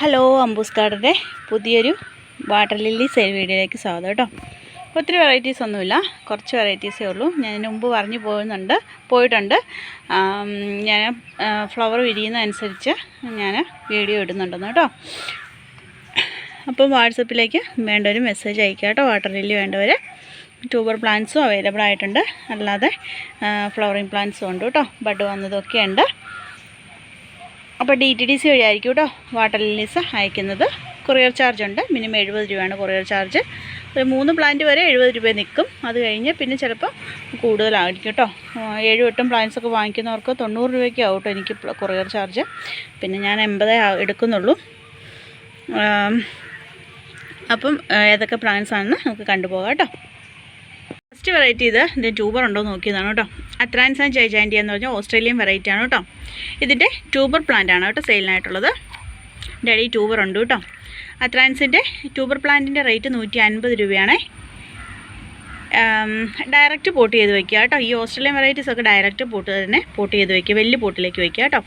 Hello അമ്പൂസ് ഗാർഡന്റെ പുതിയൊരു water lily sale വീഡിയോയിലേക്ക് സ്വാഗതം കേട്ടോ. ഒത്തിരി വെറൈറ്റീസ് ഒന്നുമില്ല കുറച്ച് വെറൈറ്റീസേ ഉള്ളൂ. ഞാൻ മുമ്പ് പറഞ്ഞു പോകുന്നുണ്ട് പോയിട്ടുണ്ട്. ഞാൻ ഫ്ലവർ വിരിയുന്നതനുസരിച്ച് ഞാൻ വീഡിയോ ഇടുന്നുണ്ടെന്ന് കേട്ടോ. അപ്പം വാട്സപ്പിലേക്ക് വേണ്ടവർ മെസ്സേജ് അയക്കുക കേട്ടോ വാട്ടർ ലില്ലി വേണ്ടവർ ട്യൂബർ പ്ലാന്റ്സും അവൈലബിൾ ആയിട്ടുണ്ട്. അല്ലാതെ ഫ്ലവറിങ് പ്ലാന്റ്സും ഉണ്ട് കേട്ടോ. ബഡ് വന്നതൊക്കെ ഉണ്ട് അപ്പോൾ ഡി ടി ഡി സി വഴിയായിരിക്കും കേട്ടോ വാട്ടർ ലിനീസ് അയക്കുന്നത്. കൊറിയർ ചാർജ് ഉണ്ട്. മിനിമം എഴുപത് രൂപയാണ് കൊറിയർ ചാർജ്. ഒരു മൂന്ന് പ്ലാന്റ് വരെ എഴുപത് രൂപ നിൽക്കും. അത് കഴിഞ്ഞ് പിന്നെ ചിലപ്പോൾ കൂടുതലായിരിക്കും കേട്ടോ ഏഴും എട്ടും പ്ലാന്റ്സൊക്കെ വാങ്ങിക്കുന്നവർക്ക് തൊണ്ണൂറ് രൂപയ്ക്ക് ആവും കേട്ടോ എനിക്ക് കൊറിയർ ചാർജ്. പിന്നെ ഞാൻ എൺപതേ എടുക്കുന്നുള്ളൂ. അപ്പം ഏതൊക്കെ പ്ലാന്റ്സ് ആണെന്ന് നമുക്ക് കണ്ടുപോകാം കേട്ടോ ഫസ്റ്റ് വെറൈറ്റി ഇത് ഇതിന്റെ ട്യൂബർ ഉണ്ടോ നോക്കിയതാണ് കേട്ടോ. അത്രാൻസ് ആൻഡ് ജൈജാന്റി എന്ന് പറഞ്ഞാൽ ഓസ്ട്രേലിയൻ വെറൈറ്റി ആണ് കേട്ടോ. ഇതിന്റെ ട്യൂബർ പ്ലാന്റ് ആണ് കേട്ടോ സെയിലിനായിട്ടുള്ളത്. ഇതിന്റെ ട്യൂബർ ഉണ്ട് കേട്ടോ. അത്രാൻസിന്റെ ട്യൂബർ പ്ലാന്റിന്റെ റേറ്റ് നൂറ്റി അൻപത് രൂപയാണേ. ഡയറക്റ്റ് പോട്ട് ചെയ്ത് വെക്കുക കേട്ടോ. ഈ ഓസ്ട്രേലിയൻ വെറൈറ്റീസ് ഒക്കെ ഡയറക്റ്റ് പോട്ട് തന്നെ പോട്ട് ചെയ്ത് വെക്കുക. വലിയ പോട്ടിലേക്ക് വെക്കുക കേട്ടോ.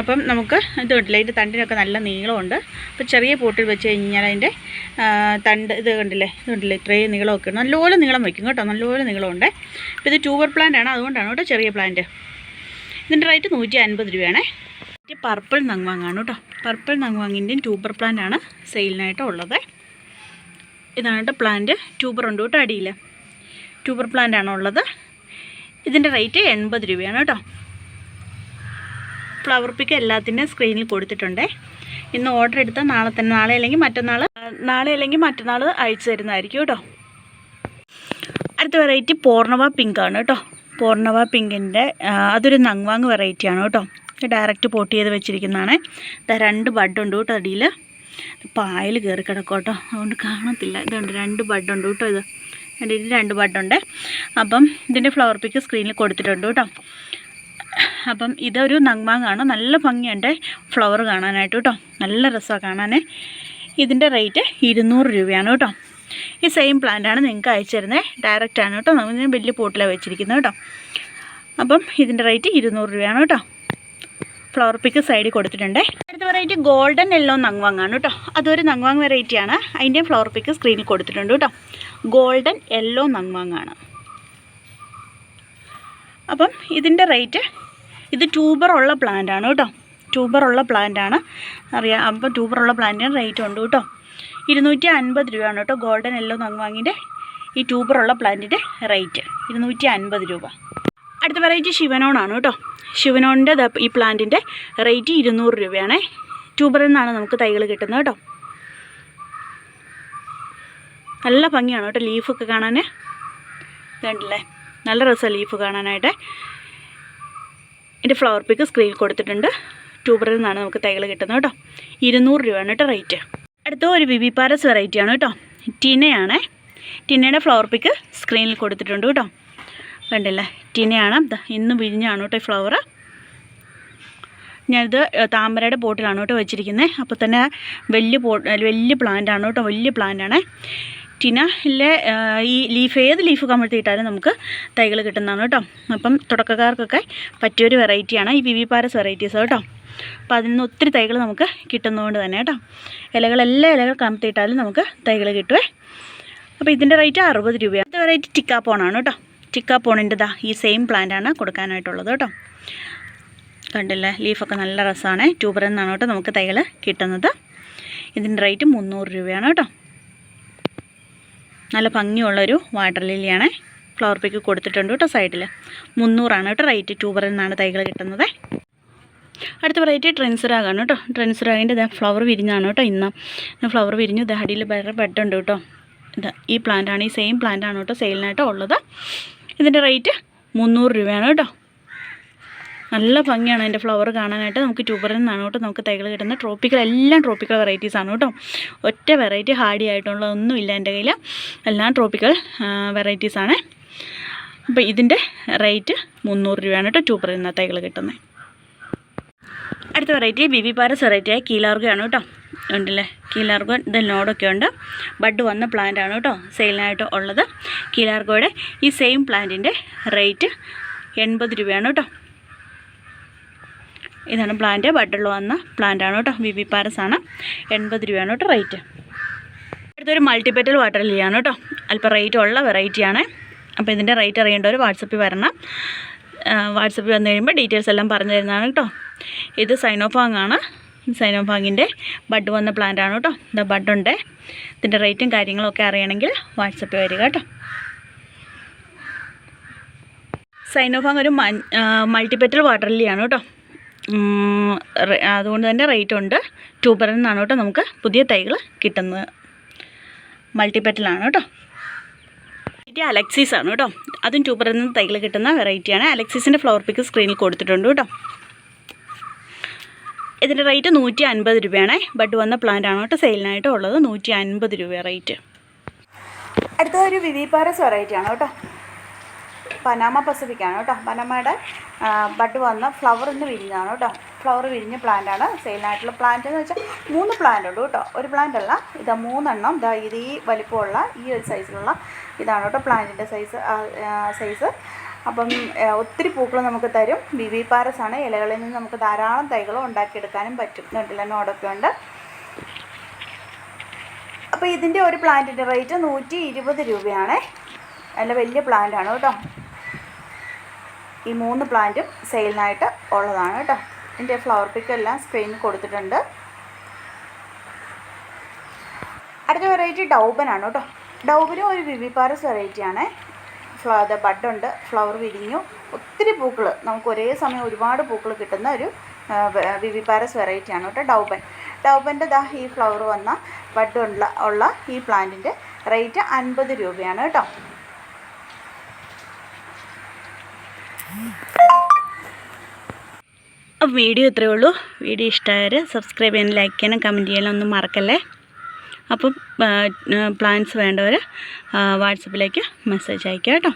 അപ്പം നമുക്ക് ഇത് കണ്ടില്ല? ഇതിന്റെ തണ്ടിനൊക്കെ നല്ല നീളമുണ്ട്. അപ്പോൾ ചെറിയ പോട്ടിൽ വെച്ച് കഴിഞ്ഞാൽ അതിന്റെ തണ്ട് ഇത് കണ്ടില്ലേ? ഇത് കണ്ടില്ലേ? ഇത്രയും നീളമൊക്കെ ഉണ്ട്. നല്ലപോലെ നീളം വയ്ക്കും കേട്ടോ. നല്ലപോലെ നീളമുണ്ട്. അപ്പോൾ ഇത് ട്യൂബർ പ്ലാന്റ് ആണ്. അതുകൊണ്ടാണ് കേട്ടോ ചെറിയ പ്ലാന്റ് ഇതിന്റെ റേറ്റ് നൂറ്റി അൻപത് രൂപയാണേ പർപ്പിൾ നങ്വാങ്ങാണ് കേട്ടോ. പർപ്പിൾ നങ്വാങ്ങിന്റെയും ട്യൂബർ പ്ലാന്റ് ആണ് സെയിലിനായിട്ട് ഉള്ളത്. ഇതാണ് കേട്ടോ പ്ലാന്റ് ട്യൂബർ ഉണ്ട് കേട്ടോ അടിയിൽ. ട്യൂബർ പ്ലാന്റ് ആണ് ഉള്ളത്. ഇതിന്റെ റേറ്റ് എൺപത് രൂപയാണ് കേട്ടോ. ഫ്ലവർ പിക്ക് എല്ലാത്തിന്റെയും സ്ക്രീനിൽ കൊടുത്തിട്ടുണ്ട്. ഇന്ന് ഓർഡർ എടുത്താൽ നാളെ തന്നെ നാളെ അല്ലെങ്കിൽ മറ്റന്നാൾ നാളെ അല്ലെങ്കിൽ മറ്റന്നാൾ അയച്ചു തരുന്നതായിരിക്കും കേട്ടോ. അടുത്ത വെറൈറ്റി പോർണവ പിങ്ക് ആണ് കേട്ടോ. പോർണവ പിങ്കിന്റെ അതൊരു നങ്വാങ് വെറൈറ്റി ആണ് കേട്ടോ. ഡയറക്റ്റ് പോട്ട് ചെയ്ത് വെച്ചിരിക്കുന്നതാണ്. ഇതാ രണ്ട് ബഡുണ്ട് കേട്ടോ അടിയിൽ പായൽ കയറി കിടക്കും കേട്ടോ. അതുകൊണ്ട് കാണത്തില്ല. ഇതുണ്ട് രണ്ട് ബഡുണ്ട് കേട്ടോ ഇത്. അടിയിൽ രണ്ട് ബഡുണ്ട് അപ്പം ഇതിന്റെ ഫ്ലവർ പിക്ക് സ്ക്രീനിൽ കൊടുത്തിട്ടുണ്ട് കേട്ടോ. അപ്പം ഇതൊരു നങ്മാങ്ങാണ്. നല്ല ഭംഗിയുണ്ട്. ഫ്ലവർ കാണാനായിട്ട് കേട്ടോ നല്ല രസമാണ് കാണാൻ ഇതിന്റെ റേറ്റ് ഇരുന്നൂറ് രൂപയാണ് കേട്ടോ ഈ സെയിം പ്ലാന്റാണ് നിങ്ങൾക്ക് അയച്ചു തരുന്നത് ആണ് കേട്ടോ നമ്മൾ വലിയ പോട്ടിലാണ് വെച്ചിരിക്കുന്നത് കേട്ടോ അപ്പം ഇതിന്റെ റേറ്റ് ഇരുന്നൂറ് രൂപയാണ് കേട്ടോ ഫ്ലവർ പിക്ക് സൈഡിൽ കൊടുത്തിട്ടുണ്ട്. അടുത്ത വെറൈറ്റി ഗോൾഡൻ യെല്ലോ നങ്വാങ്ങാണ് കേട്ടോ അതൊരു നങ്വാങ് വെറൈറ്റിയാണ് അതിന്റെ ഫ്ലവർ പിക്ക് സ്ക്രീനിൽ കൊടുത്തിട്ടുണ്ട് കേട്ടോ ഗോൾഡൻ യെല്ലോ നങ്വാങ്ങാണ് അപ്പം ഇതിന്റെ റേറ്റ് ഇത് ട്യൂബറുള്ള പ്ലാന്റ് ആണ് കേട്ടോ. ട്യൂബറുള്ള പ്ലാന്റ് ആണ് അറിയാം അപ്പം ട്യൂബറുള്ള പ്ലാന്റിന് റേറ്റ് ഉണ്ട് കേട്ടോ. ഇരുന്നൂറ്റി അൻപത് രൂപയാണ് കേട്ടോ ഗോൾഡൻ യെല്ലോ നങ്വാങ്ങിന്റെ ഈ ട്യൂബറുള്ള പ്ലാന്റിന്റെ റേറ്റ്. ഇരുന്നൂറ്റി അൻപത് രൂപ. അടുത്ത വെറൈറ്റി ശിവനോണാണ് കേട്ടോ. ശിവനോണിന്റെ ഈ പ്ലാന്റിന്റെ റേറ്റ് ഇരുന്നൂറ് രൂപയാണേ. ട്യൂബറിൽ നിന്നാണ് നമുക്ക് തൈകൾ കിട്ടുന്നത് കേട്ടോ. നല്ല ഭംഗിയാണ് കേട്ടോ ലീഫൊക്കെ കാണാൻ. കണ്ടില്ലേ നല്ല രസമാണ് ലീഫ് കാണാനായിട്ട്. ഇതിന്റെ ഫ്ലവർ പിക്ക് സ്ക്രീനിൽ കൊടുത്തിട്ടുണ്ട്. ട്യൂബറിൽ നിന്നാണ് നമുക്ക് തൈകൾ കിട്ടുന്നത് കേട്ടോ. ഇരുന്നൂറ് രൂപയാണ് കേട്ടോ റേറ്റ് അടുത്ത ഒരു വി പാരസ് വെറൈറ്റിയാണ് കേട്ടോ. ടിനയാണ്. ടിനയുടെ ഫ്ലവർ പിക്ക് സ്ക്രീനിൽ കൊടുത്തിട്ടുണ്ട് കേട്ടോ. കണ്ടില്ലേ? ടിനയാണ്. ഇന്ന് വിരിഞ്ഞാണ് കേട്ടോ ഈ ഫ്ലവർ ഞാനിത് താമരയുടെ ബോട്ടിലാണ് കേട്ടോ വെച്ചിരിക്കുന്നത്. അപ്പോൾ തന്നെ വലിയ പോ വലിയ പ്ലാന്റ് ആണ് കേട്ടോ. വലിയ പ്ലാന്റ് ആണ്. ടിനയിലെ ഈ ലീഫ് ഏത് ലീഫ് കമഴ്ത്തിയിട്ടാലും നമുക്ക് തൈകൾ കിട്ടുന്നതാണ് കേട്ടോ. അപ്പം തുടക്കക്കാർക്കൊക്കെ പറ്റിയൊരു വെറൈറ്റിയാണ് ഈ വിവി പാരസ് വെറൈറ്റീസ് കേട്ടോ. അപ്പോൾ അതിൽ നിന്ന് ഒത്തിരി തൈകൾ നമുക്ക് കിട്ടുന്നതുകൊണ്ട് തന്നെ കേട്ടോ. ഇലകൾ എല്ലാ ഇലകൾ കമഴ്ത്തിയിട്ടാലും നമുക്ക് തൈകൾ കിട്ടുമേ അപ്പോൾ ഇതിന്റെ റേറ്റ് അറുപത് രൂപയാണ്. അടുത്ത വെറൈറ്റി ടിക്കാ ടിക്കാപ്പോണാണ് കേട്ടോ. ടിക്കാപ്പോണിന്റെതാ ഈ സെയിം പ്ലാന്റാണ് കൊടുക്കാനായിട്ടുള്ളത് കേട്ടോ. കണ്ടില്ലേ ലീഫൊക്കെ നല്ല രസമാണ്. ട്യൂബറിൽ നിന്നാണ് കേട്ടോ നമുക്ക് തൈകൾ കിട്ടുന്നത്. ഇതിന്റെ റേറ്റ് മുന്നൂറ് രൂപയാണ് കേട്ടോ. നല്ല ഭംഗിയുള്ളൊരു വാട്ടർ ലില്ലിയാണ്. ഫ്ലവർ പിക്ക് കൊടുത്തിട്ടുണ്ട് കേട്ടോ സൈഡിൽ മുന്നൂറാണ് കേട്ടോ റേറ്റ് ട്യൂബറിൽ നിന്നാണ് തൈകൾ കിട്ടുന്നത്. അടുത്ത വെറൈറ്റി ട്രെൻസുരാഗാണ് കേട്ടോ. ട്രെൻസുരാഗിന്റെ ഇതാ ഫ്ലവർ വിരിഞ്ഞാണ് കേട്ടോ ഇന്ന്. ഫ്ലവർ വിരിഞ്ഞു. ഇതാ അടിയിൽ വേറെ ബെഡുണ്ട് കേട്ടോ. ഇതാ ഈ പ്ലാന്റാണ് ഈ സെയിം പ്ലാന്റാണ് കേട്ടോ സെയിലിനായിട്ട് ഉള്ളത്. ഇതിന്റെ റേറ്റ് മുന്നൂറ് രൂപയാണ് കേട്ടോ. നല്ല ഭംഗിയാണ് അതിന്റെ ഫ്ലവർ കാണാനായിട്ട്. നമുക്ക് ട്യൂബറിൽ നിന്നാണ് കേട്ടോ നമുക്ക് തൈകൾ കിട്ടുന്നത്. ട്രോപ്പിക്കൽ എല്ലാം ട്രോപ്പിക്കൽ വെറൈറ്റീസ് ആണ് കേട്ടോ. ഒറ്റ വെറൈറ്റി ഹാഡി ആയിട്ടുള്ള ഒന്നുമില്ല എന്റെ കയ്യിൽ. എല്ലാം ട്രോപ്പിക്കൽ വെറൈറ്റീസ് ആണ്. അപ്പോൾ ഇതിന്റെ റേറ്റ് മുന്നൂറ് രൂപയാണ് കേട്ടോ ട്യൂബറിൽ നിന്ന് തൈകൾ കിട്ടുന്നത്. അടുത്ത വെറൈറ്റി ബിബി പാരസ് വെറൈറ്റിയായ കീലാർഗയാണ് കേട്ടോ. ഉണ്ടല്ലേ? കീലാർഗോ ഇത് നോഡൊക്കെ ഉണ്ട്. ബഡ് വന്ന പ്ലാന്റ് ആണ് കേട്ടോ സെയിലിനായിട്ട് ഉള്ളത്. കീലാർഗോയുടെ ഈ സെയിം പ്ലാന്റിന്റെ റേറ്റ് എൺപത് രൂപയാണ് കേട്ടോ. ഇതാണ് പ്ലാന്റ് ബഡുള്ള വന്ന പ്ലാന്റ് ആണ് കേട്ടോ. വി വി പാരസ് ആണ്. എൺപത് രൂപയാണ് കേട്ടോ റേറ്റ് അടുത്തൊരു മൾട്ടിപ്പറ്റൽ വാട്ടർ ലില്ലിയാണ് കേട്ടോ. അല്പം റേറ്റ് ഉള്ള വെറൈറ്റിയാണ് അപ്പോൾ ഇതിന്റെ റേറ്റ് അറിയേണ്ടവർ വാട്സപ്പിൽ വരണം. വാട്സപ്പിൽ വന്നു കഴിയുമ്പോൾ ഡീറ്റെയിൽസ് എല്ലാം പറഞ്ഞു തരുന്നതാണ് കേട്ടോ. ഇത് സൈനോഫാങ് ആണ്. സൈനോഫാങ്ങിന്റെ ബഡ് വന്ന പ്ലാന്റ് ആണ് കേട്ടോ. ഇതാ ബഡുണ്ട് ഇതിന്റെ റേറ്റും കാര്യങ്ങളൊക്കെ അറിയണമെങ്കിൽ വാട്സപ്പിൽ വരിക കേട്ടോ. സൈനോഫാങ് ഒരു മൾട്ടിപ്പറ്റൽ വാട്ടർ ലില്ലിയാണ് കേട്ടോ. അതുകൊണ്ട് തന്നെ റേറ്റ് ഉണ്ട്. ട്യൂബറിൽ നിന്നാണ് കേട്ടോ നമുക്ക് പുതിയ തൈകൾ കിട്ടുന്നത്. മൾട്ടിപ്പെറ്റലാണ് കേട്ടോ. വെറൈറ്റി അലക്സീസ് ആണ് കേട്ടോ. അതും ട്യൂബറിൽ നിന്ന് തൈകൾ കിട്ടുന്ന വെറൈറ്റിയാണ് അലക്സീസിന്റെ ഫ്ലവർ പിക്ക് സ്ക്രീനിൽ കൊടുത്തിട്ടുണ്ട് കേട്ടോ. ഇതിന്റെ റേറ്റ് നൂറ്റി അൻപത് രൂപയാണ്. ബഡ് വന്ന പ്ലാന്റ് ആണ് കേട്ടോ സെയിലിനായിട്ട് ഉള്ളത്. നൂറ്റി അൻപത് രൂപ റേറ്റ് അടുത്ത ഒരു വിവിപാറസ് വെറൈറ്റി ആണ് കേട്ടോ. പനാമ പസഫിക് ആണ് കേട്ടോ. പനാമയുടെ ബഡ് വന്ന ഫ്ലവർ ഇന്ന് വിരിഞ്ഞതാണ് കേട്ടോ. ഫ്ലവർ വിരിഞ്ഞ പ്ലാന്റ് ആണ്. സെയിലിനായിട്ടുള്ള പ്ലാന്റ് എന്ന് വെച്ചാൽ മൂന്ന് പ്ലാന്റ് ഉണ്ട് കേട്ടോ. ഒരു പ്ലാന്റ് അല്ല ഇതാ മൂന്നെണ്ണം. ഇതാ ഇത് ഈ വലിപ്പമുള്ള ഈ ഒരു സൈസിലുള്ള ഇതാണ് കേട്ടോ പ്ലാന്റിന്റെ സൈസ് സൈസ് അപ്പം ഒത്തിരി പൂക്കൾ നമുക്ക് തരും. വിവി പാരസ് ആണ്. ഇലകളിൽ നിന്ന് നമുക്ക് ധാരാളം തൈകൾ ഉണ്ടാക്കിയെടുക്കാനും പറ്റും. കണ്ടില്ല നോടൊക്കെ ഉണ്ട്. അപ്പോൾ ഇതിന്റെ ഒരു പ്ലാന്റിന്റെ റേറ്റ് നൂറ്റി ഇരുപത് രൂപയാണ്. നല്ല വലിയ പ്ലാന്റ് ആണ് കേട്ടോ. ഈ മൂന്ന് പ്ലാന്റും സെയിലിനായിട്ട് ഉള്ളതാണ് കേട്ടോ. എന്റെ ഫ്ലവർ പിക്കെല്ലാം സ്ക്രീനിൽ കൊടുത്തിട്ടുണ്ട്. അടുത്ത വെറൈറ്റി ഡൗബനാണ് കേട്ടോ. ഡൗബിനും ഒരു വിവിപാരസ് വെറൈറ്റിയാണ് ഫ്ലവർ ബഡുണ്ട് ഫ്ലവർ വിരിഞ്ഞു. ഒത്തിരി പൂക്കൾ നമുക്ക് ഒരേ സമയം ഒരുപാട് പൂക്കൾ കിട്ടുന്ന ഒരു വിവിപാരസ് വെറൈറ്റിയാണ് കേട്ടോ ഡൗബൻ ഡൗബന്റെ ദാ ഈ ഫ്ലവർ വന്ന ബഡ് ഉള്ള ഉള്ള ഈ പ്ലാന്റിന്റെ റേറ്റ് അൻപത് രൂപയാണ് കേട്ടോ. അപ്പോൾ വീഡിയോ ഇത്രയേ ഉള്ളൂ. വീഡിയോ ഇഷ്ടമായാൽ സബ്സ്ക്രൈബ് ചെയ്യാനും ലൈക്ക് ചെയ്യാനും കമന്റ് ചെയ്യാനും ഒന്നും മറക്കല്ലേ? അപ്പം പ്ലാൻസ് വേണ്ടവർ വാട്സപ്പിലേക്ക് മെസ്സേജ് അയക്കാം കേട്ടോ.